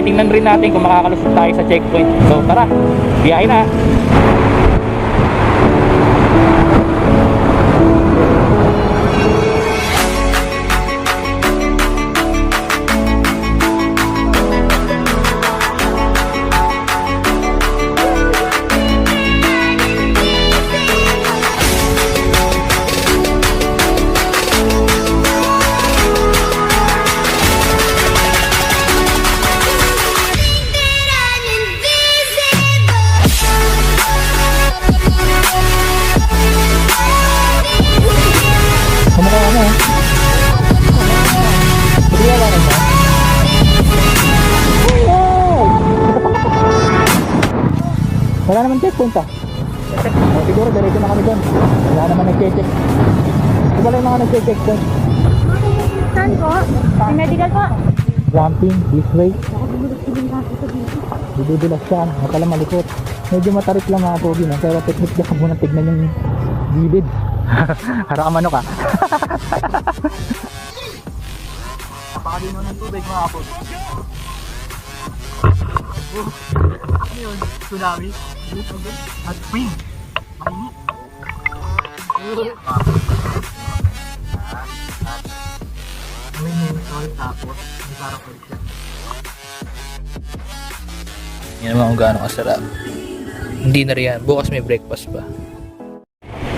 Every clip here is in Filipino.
Titingnan rin natin kung makakalusot tayo sa checkpoint. So tara, biyahe na. Wala naman checkpoint ah. Oh, siguro diretso na kami doon. Wala naman nag-check. Wala yung mga nag-checkpoint. Saan po? May medical po. Jumping, this way. Didudulas siya. Pala malikot. Medyo matarik lang mga pogi no? Pero technique ka muna tignan yung gilid. Hara ka manok ah. Napakadino ng tubig mga kapos. Ano yun? Tsunami? At spring? Mainit. May mental tapos may parang ulit siya. Yan naman kung gaano kasarap. Hindi na riyan. Bukas may breakfast pa.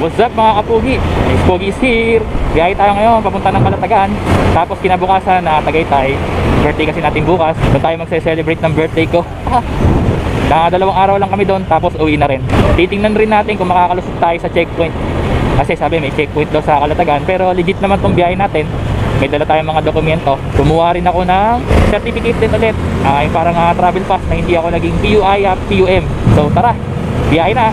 What's up mga kapugi? Miss Pogi is here. Biyahe tayo ngayon papunta ng Kalatagan. Tapos kinabukasan na Tagaytay. Birthday kasi natin bukas. Doon tayo magse-celebrate ng birthday ko. na dalawang araw lang kami doon tapos uwi na rin. Titingnan rin natin kung makakalusot tayo sa checkpoint. Kasi sabi may checkpoint daw sa Kalatagan. Pero legit naman tong biyahe natin. May dala tayong mga dokumento. Kumuha rin ako ng certificate din ulit. Ah, yung parang ah, travel pass na hindi ako naging PUI at PUM. So tara, biyahe na.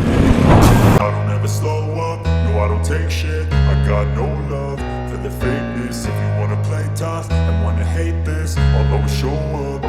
I don't ever slow up, no I don't take shit I got no love for the fakeness If you wanna play tough and wanna hate this I'll always show up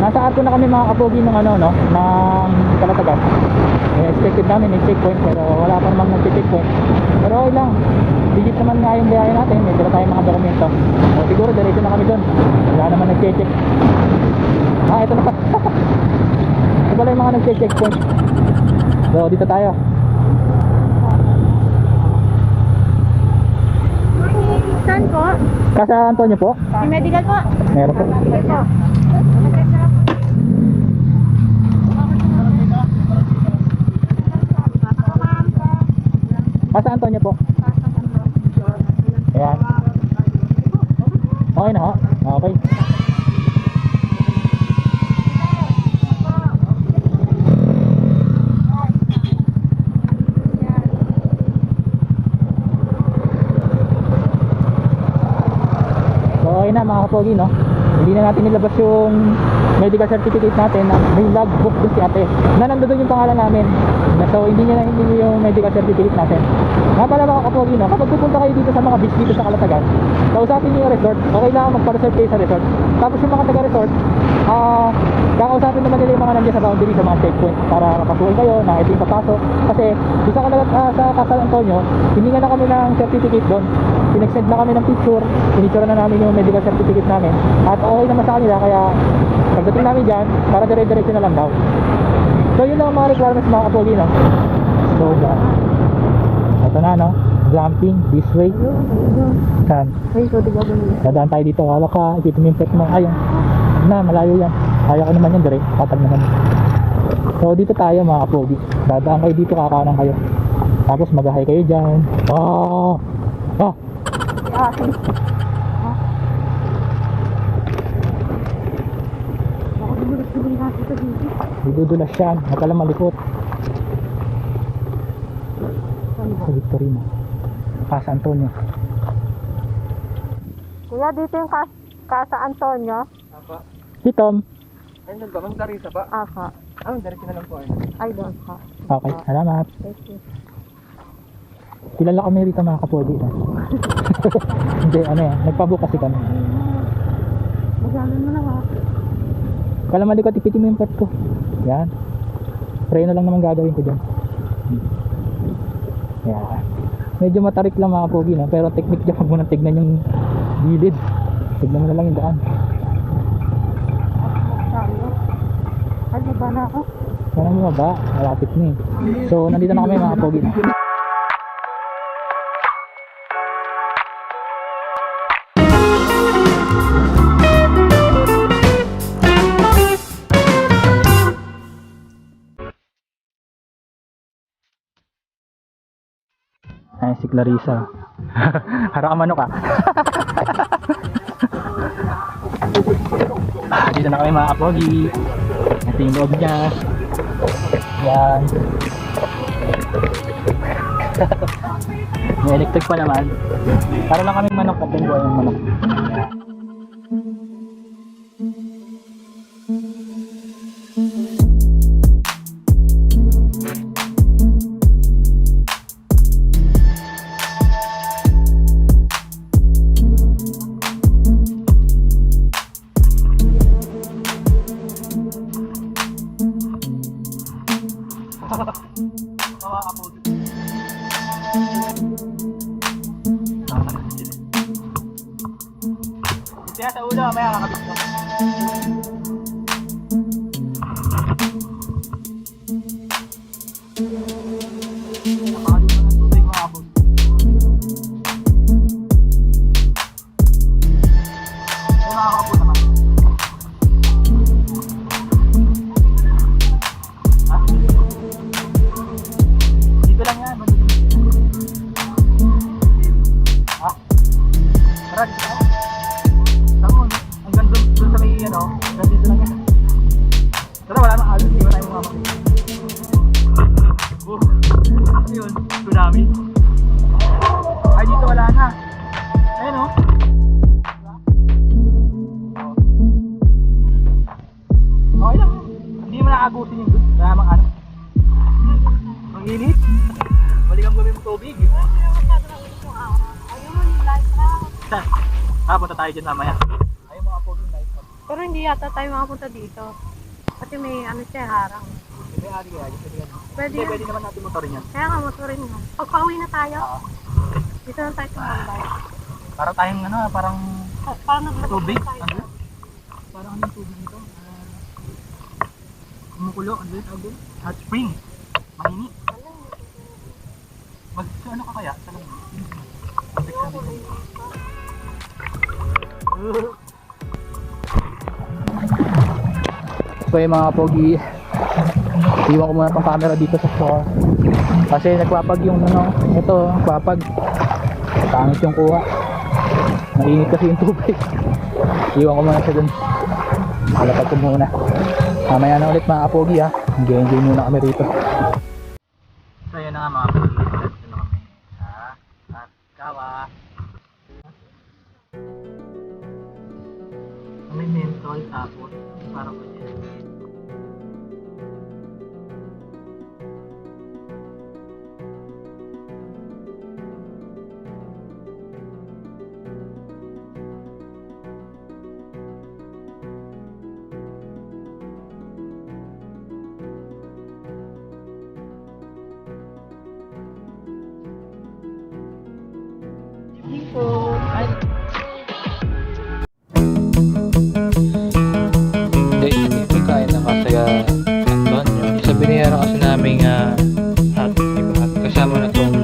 Nasa ato na kami mga kapogi ng ano no, ng Kalatagan. Eh, expected namin may checkpoint pero wala pa namang nag-checkpoint. Pero okay lang. Digit naman nga yung biyahe natin, may dala tayong mga dokumento. O, siguro diretso na kami doon. Wala naman nag-check. Ah, ito na pa. ito pala yung mga nag-checkpoint. So, dito tayo. Saan po? Casa Antonio po? May medical po. Meron po. Ito. Saan Antonio po? Ayan. Okay na ho? Okay. So okay na mga kapogi no. Hindi na natin nilabas yung medical certificate natin na may logbook doon si ate. Na nandoon yung pangalan namin. Na so hindi niya na hindi yung medical certificate natin. Nga pala mga kapogi no, kapag pupunta kayo dito sa mga beach dito sa Kalatagan, kausapin niyo yung resort, okay lang magpa-reserve kayo sa resort. Tapos yung mga taga-resort, ah, kakausapin naman nila yung mga nandiyan sa boundary sa mga checkpoint para mapasukin kayo na ito yung papasok. Kasi doon sa, Kalag- ah, sa Casal Antonio, hindi nga na kami ng certificate doon. Pinag-send na kami ng picture, pinicture na namin yung medical certificate namin. At okay naman sa kanila, kaya pagdating namin dyan, para dire-diretso na lang daw. So yun lang ang mga requirements mga kapogi, no? So, dyan. Ito na, no? Glamping, this way. Saan? Dadaan tayo dito. Wala ka, ikita mo yung pet mo. Ayun. Na, malayo yan. Kaya ko naman yan, dire. Patag naman. So, dito tayo mga kapogi. Dadaan kayo dito, kakanan kayo. Tapos magahay kayo dyan. Oh! Oh! Natin. Didudulas ka lang malikot. Sa Victorino. Casa Antonio. Kuya, dito yung Casa Antonio. Si Tom. Ayun ba? Mang Larissa ba? Aka. Ah, diretso na lang po. Ay, doon ka. Okay, salamat. Thank you. Kilala kami rito mga kapogi. No? Hindi, ano yan. Nagpabook kasi kami. Magano mo na ha. Kala malikot, ipitin mo yung pet ko. Yan. Preno lang naman gagawin ko dyan. Yan. Medyo matarik lang mga pogi, no? pero technique dyan, huwag mo nang tignan yung gilid. Tignan mo na lang yung daan. Ay, baba na ako. Sana mo ba? Malapit na eh. So, nandito na kami mga pogi. Ay, si Clarissa. Hara ka manok ah. ah. Dito na kami mga kapogi. Ito yung loob niya. Yan. May electric pa naman. Para lang kaming manok at yung buhay yung manok. Kaya sa ulo, may kakabit ko. Punta tayo dyan mamaya. Ay, mga poging light. Pero hindi yata tayo makapunta dito. Kasi may ano siya, harang. May ari kaya, pwede yan. Pwede Hindi, pwede naman natin motorin yan. Kaya nga, motorin mo. Pag pauwi na tayo, dito na tayo tumambay. Para tayong ano, parang Pa- Parang naglagay tubig. tayo. Ano? Parang ano yung tubig nito? Ah, kumukulo, ano yun? Tawag doon? Hot spring. Mainit. So yung mga pogi, iwan ko muna tong camera dito sa shore. Kasi nagpapag yung ano, ito, nagpapag. Pangit yung kuha. Mainit kasi yung tubig. Iwan ko muna siya dun. Malapag ko muna. Mamaya na ulit mga kapogi ha. Enjoy-enjoy muna kami rito. So yun na nga mga kapogi. top namin uh, hot, hot, kasama na tong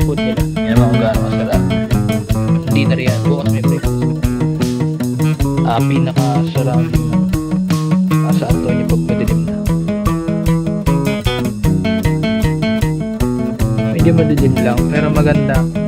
food nila. Yan naman kung gaano kasarap. Hindi na riyan. Bukas may breakfast. Ah, pinaka-surrounding uh, sa Antonio pag madilim na. Medyo madilim lang, pero maganda.